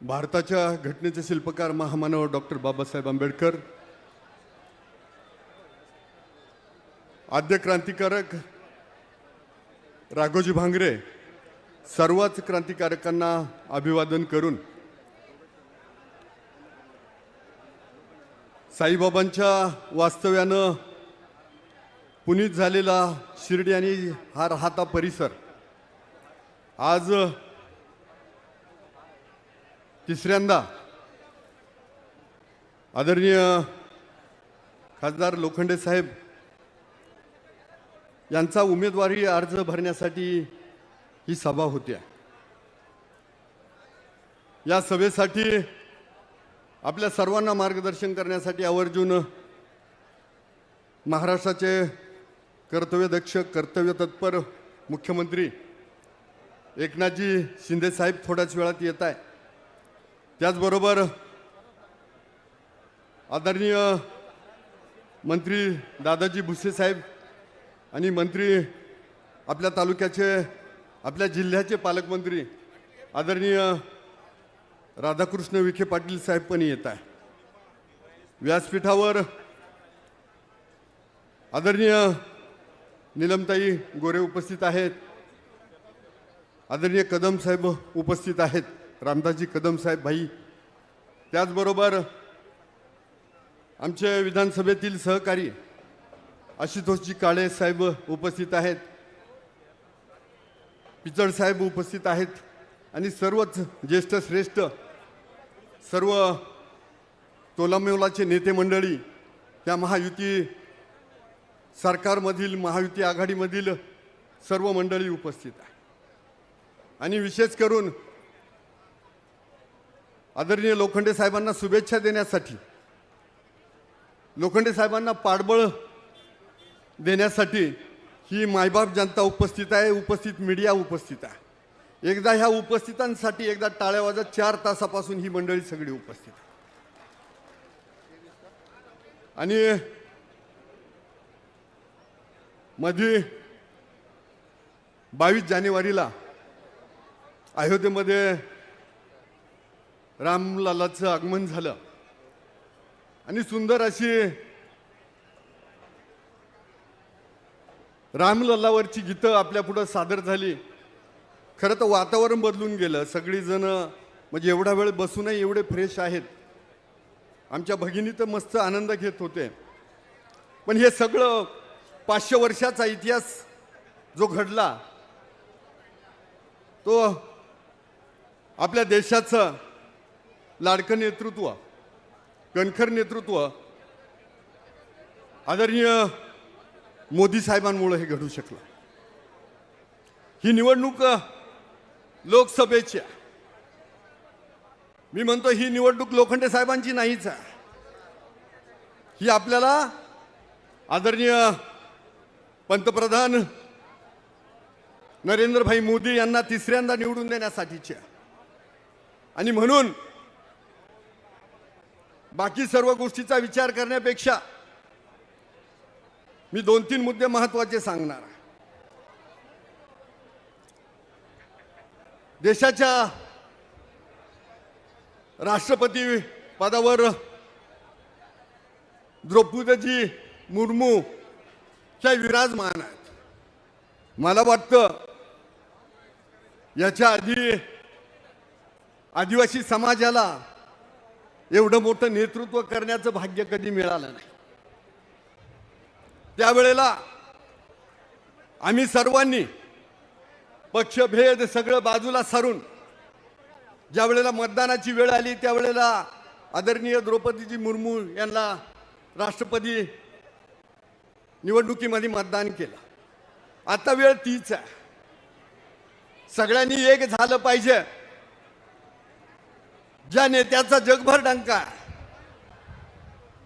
भारताच्या घटनेचे शिल्पकार महामानव डॉक्टर बाबासाहेब आंबेडकर आद्य क्रांतिकारक राघोजी भांगरे सर्वच क्रांतिकारकांना अभिवादन करून साईबाबांच्या वास्तव्यानं पुनीत झालेला शिर्डी आणि हा राहता परिसर आज तिसऱ्यांदा आदरणीय खासदार लोखंडे साहेब यांचा उमेदवारी अर्ज भरण्यासाठी ही सभा होती. या सभेसाठी आपल्या सर्वांना मार्गदर्शन करण्यासाठी आवर्जून महाराष्ट्राचे कर्तव्यदक्ष कर्तव्य तत्पर मुख्यमंत्री एकनाथजी शिंदे साहेब थोड्याच वेळात येत आहे. त्याचबरोबर आदरणीय मंत्री दादाजी भुसे साहेब आणि मंत्री आपल्या तालुक्याचे आपल्या जिल्ह्याचे पालकमंत्री आदरणीय राधाकृष्ण विखे पाटील साहेब पण येत आहे. व्यासपीठावर आदरणीय निलमताई गोरे उपस्थित आहेत. आदरणीय कदम साहेब उपस्थित आहेत. रामदासजी कदम साहेब भाई. त्याचबरोबर आमचे विधानसभेतील सहकारी आशुतोषजी काळे साहेब उपस्थित आहेत. पिचड साहेब उपस्थित आहेत. आणि सर्वच ज्येष्ठ श्रेष्ठ सर्व तोलामेवलाचे नेते मंडळी त्या महायुती सरकारमधील महायुती आघाडीमधील सर्व मंडळी उपस्थित आहे आणि विशेष करून आदरणीय लोखंडे साहेबांना शुभेच्छा देण्यासाठी लोखंडे साहेबांना पाठबळ देण्यासाठी ही मायबाप जनता उपस्थित आहे उपस्थित मीडिया उपस्थित आहे. एकदा ह्या उपस्थितांसाठी एकदा टाळ्या वाजत चार तासापासून ही मंडळी सगळी उपस्थित आहे. आणि मध्ये बावीस जानेवारीला अयोध्येमध्ये रामलालाचं आगमन झालं. आणि सुंदर अशी रामलल्लावरची गीतं आपल्या पुढं सादर झाली. खरं तर वातावरण बदलून गेलं. सगळीजण म्हणजे एवढा वेळ बसूनही एवढे फ्रेश आहेत. आमच्या भगिनी तर मस्त आनंद घेत होते. पण हे सगळं पाचशे वर्षाचा इतिहास जो घडला तो आपल्या देशाचं लाडकं नेतृत्व कणखर नेतृत्व आदरणीय मोदी साहेबांमुळे हे घडू शकलं. ही निवडणूक लोकसभेची मी म्हणतो ही निवडणूक लोखंडे साहेबांची नाहीच आहे. ही आपल्याला आदरणीय पंतप्रधान नरेंद्रभाई मोदी यांना तिसऱ्यांदा निवडून देण्यासाठीची आहे. आणि म्हणून बाकी सर्व गोष्टीचा विचार करण्यापेक्षा मी दोन तीन मुद्दे महत्त्वाचे सांगणार देशाच्या राष्ट्रपती पदावर द्रौपदीजी मुर्मू ह्या विराजमान आहेत. मला वाटतं याच्या आधी आदिवासी समाजाला एवढं मोठं नेतृत्व करण्याचं भाग्य कधी मिळालं नाही. त्यावेळेला आम्ही सर्वांनी पक्षभेद सगळं बाजूला सारून ज्या वेळेला मतदानाची वेळ आली त्यावेळेला आदरणीय द्रौपदीजी मुर्मू यांना राष्ट्रपती निवडणुकीमध्ये मतदान केलं. आता वेळ तीच आहे. सगळ्यांनी एक झालं पाहिजे. ज्या नेत्याचा जगभर डंका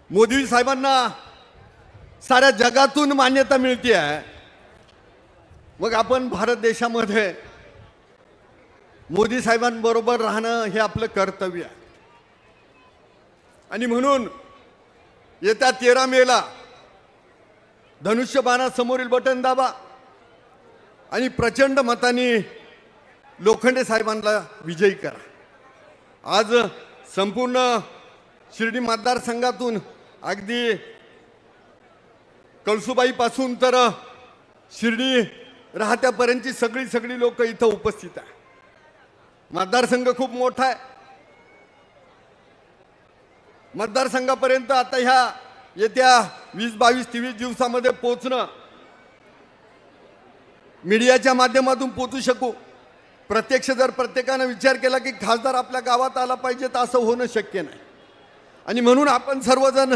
मोदी साहेबांना साऱ्या जगातून मान्यता मिळते आहे मग आपण भारत देशामध्ये मोदी साहेबांबरोबर राहणं हे आपलं कर्तव्य आहे. आणि म्हणून येत्या तेरा मेला धनुष्यबाणासमोरील बटन दाबा आणि प्रचंड मताने लोखंडे साहेबांना विजयी करा. आज संपूर्ण शिर्डी मतदारसंघातून अगदी कळसुबाईपासून तर शिर्डी राहत्यापर्यंतची सगळी सगळी लोक इथं उपस्थित आहे. मतदारसंघ खूप मोठा आहे. मतदारसंघापर्यंत आता ह्या येत्या वीस बावीस तेवीस दिवसामध्ये पोचणं मीडियाच्या माध्यमातून पोचू शकू. प्रत्यक्ष जर प्रत्येकानं विचार केला की खासदार आपल्या गावात आला पाहिजे तर असं होणं शक्य नाही. आणि म्हणून आपण सर्वजण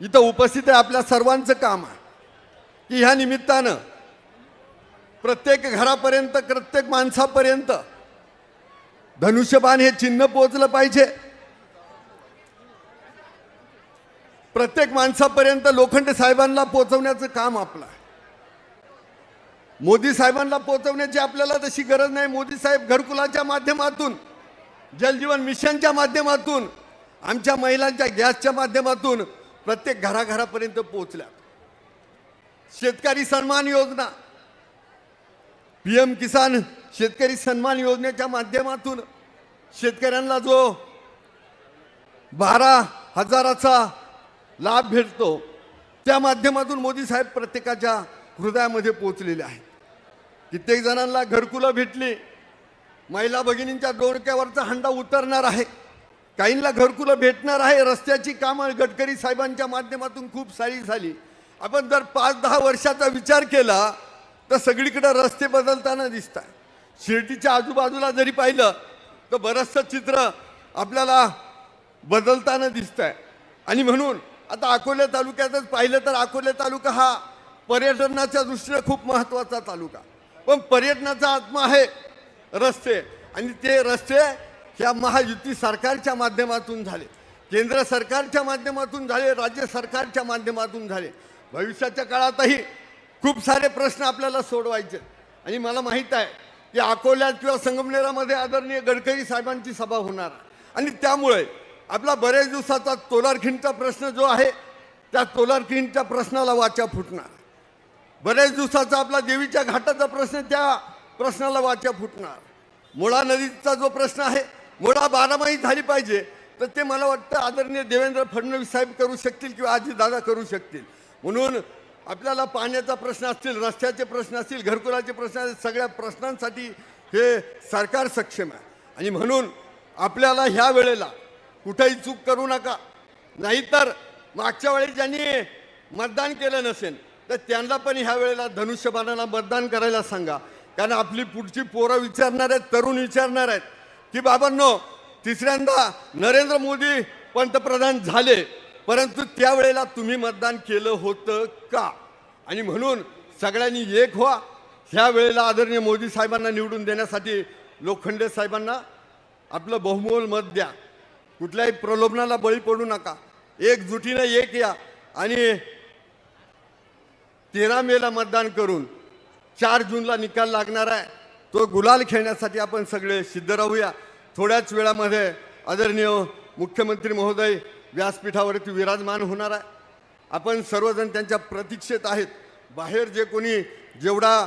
इथं उपस्थित आहे आपल्या सर्वांचं काम आहे. की ह्या निमित्तानं प्रत्येक घरापर्यंत प्रत्येक माणसापर्यंत धनुष्यबाण हे चिन्ह पोचलं पाहिजे. प्रत्येक माणसापर्यंत लोखंड साहेबांना पोचवण्याचं काम आपलं आहे. मोदी साहेबांना पोहोचवण्याची आपल्याला तशी गरज नाही. मोदी साहेब घरकुलाच्या माध्यमातून जलजीवन मिशनच्या माध्यमातून आमच्या महिलांच्या गॅसच्या माध्यमातून प्रत्येक घराघरापर्यंत पोहोचल्या. शेतकरी सन्मान योजना पी एम किसान शेतकरी सन्मान योजनेच्या माध्यमातून शेतकऱ्यांना जो बारा हजाराचा लाभ भेटतो त्या माध्यमातून मोदी साहेब प्रत्येकाच्या हृदयामध्ये पोचलेले आहेत. कित्येक जणांना घरकुलं भेटली. महिला भगिनींच्या डोरक्यावरचा हंडा उतरणार आहे. काहींना घरकुलं भेटणार आहे. रस्त्याची कामं गडकरी साहेबांच्या माध्यमातून खूप सारी झाली. आपण जर पाच दहा वर्षाचा विचार केला तर सगळीकडे रस्ते बदलताना दिसत आहे शिर्डीच्या आजूबाजूला जरी पाहिलं तर बरंचसं चित्र आपल्याला बदलताना दिसत आहे आणि म्हणून आता अकोले तालुक्यातच पाहिलं तर अकोले तालुका हा पर्यटनाच्या दृष्टीनं खूप महत्त्वाचा तालुका. पण पर्यटनाचा आत्मा आहे रस्ते. आणि ते रस्ते ह्या महायुती सरकारच्या माध्यमातून झाले. केंद्र सरकारच्या माध्यमातून झाले राज्य सरकारच्या माध्यमातून झाले. भविष्याच्या काळातही खूप सारे प्रश्न आपल्याला सोडवायचे. आणि मला माहीत आहे की अकोल्यात किंवा संगमनेरामध्ये आदरणीय गडकरी साहेबांची सभा होणार. आणि त्यामुळे आपला बरेच दिवसाचा तोलारखिंडचा प्रश्न जो आहे त्या तोलारखिंडच्या प्रश्नाला वाचा फुटणार. बऱ्याच दिवसाचा आपला देवीच्या घाटाचा प्रश्न त्या प्रश्नाला वाचा फुटणार. मुळा नदीचा जो प्रश्न आहे मुळा बारामाही झाली पाहिजे तर ते मला वाटतं आदरणीय देवेंद्र फडणवीस साहेब करू शकतील किंवा आजी दादा करू शकतील. म्हणून आपल्याला पाण्याचा प्रश्न असतील रस्त्याचे प्रश्न असतील घरकुलाचे प्रश्न असतील सगळ्या प्रश्नांसाठी हे सरकार सक्षम आहे. आणि म्हणून आपल्याला ह्या वेळेला कुठेही चूक करू नका. नाहीतर मागच्या वेळी ज्यांनी मतदान केलं नसेल तर त्यांना पण ह्या वेळेला धनुष्यबाणाला मतदान करायला सांगा. कारण आपली पुढची पोरं विचारणार आहेत तरुण विचारणार आहेत की बाबांनो तिसऱ्यांदा नरेंद्र मोदी पंतप्रधान झाले परंतु त्यावेळेला तुम्ही मतदान केलं होतं का? आणि म्हणून सगळ्यांनी एक व्हा. ह्या वेळेला आदरणीय मोदी साहेबांना निवडून देण्यासाठी लोखंडे साहेबांना आपलं बहुमोल मत द्या. कुठल्याही प्रलोभनाला बळी पडू नका. एकजुटीनं एक या. आणि तेरा मेला मतदान करून चार जूनला निकाल लागणार आहे. तो गुलाल खेळण्यासाठी आपण सगळे सिद्ध राहूया. थोड्याच वेळामध्ये आदरणीय मुख्यमंत्री महोदय व्यासपीठावरती विराजमान होणार आहे. आपण सर्वजण त्यांच्या प्रतीक्षेत आहेत. बाहेर जे कोणी जेवढा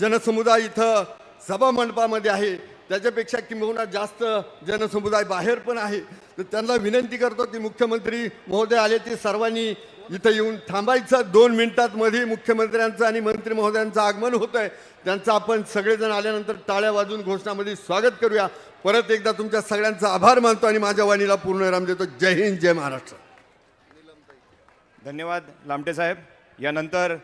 जनसमुदाय इथं सभा मंडपामध्ये आहे त्याच्यापेक्षा किंबहुना जास्त जनसमुदाय बाहेर पण आहे. तर त्यांना विनंती करतो की मुख्यमंत्री महोदय आले ते सर्वांनी इथं येऊन थांबायचं. दोन मिनिटात मध्ये मुख्यमंत्र्यांचं आणि मंत्री महोदयांचं आगमन होत आहे त्यांचं आपण सगळेजण आल्यानंतर टाळ्या वाजून घोषणामध्ये स्वागत करूया. परत एकदा तुमच्या सगळ्यांचा आभार मानतो आणि माझ्या वाणीला पूर्ण विराम देतो. जय हिंद जय महाराष्ट्र. धन्यवाद लामटे साहेब. यानंतर